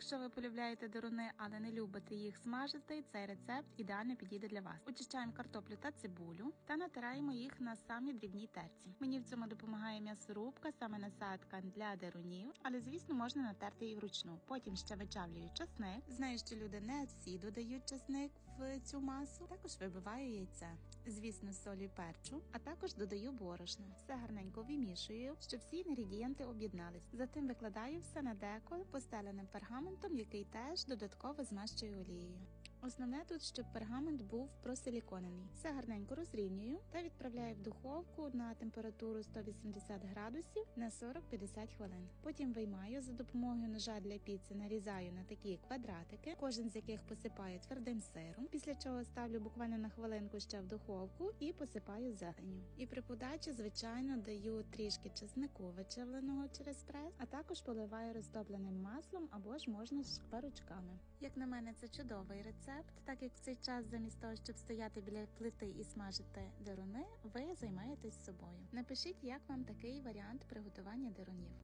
Якщо ви полюбляєте деруни, але не любите їх смажити, цей рецепт ідеально підійде для вас. Очищаємо картоплю та цибулю та натираємо їх на самі дрібній терці. Мені в цьому допомагає м'ясорубка, саме насадка для дерунів, але звісно можна натерти її вручну. Потім ще вичавлюю часник. Знаю, що люди не всі додають часник в цю масу. Також вибиваю яйце. Звісно, солі перчу, а також додаю борошно. Все гарненько вимішую, щоб всі інгредієнти об'єднались. Затим викладаю все на деко постеленим пергаментом, який теж додатково змащую олією. Основне тут, щоб пергамент був просиліконений. Все гарненько розрівнюю та відправляю в духовку на температуру 180 градусів на 40-50 хвилин. Потім виймаю за допомогою ножа для піци, нарізаю на такі квадратики, кожен з яких посипаю твердим сиром. Після чого ставлю буквально на хвилинку ще в духовку і посипаю зеленню. І при подачі, звичайно, даю трішки чеснику вичавленого через прес, а також поливаю розтопленим маслом або ж можна з шкварочками. Як на мене, це чудовий рецепт, так як в цей час, замість того, щоб стояти біля плити і смажити деруни, ви займаєтесь собою. Напишіть, як вам такий варіант приготування дерунів.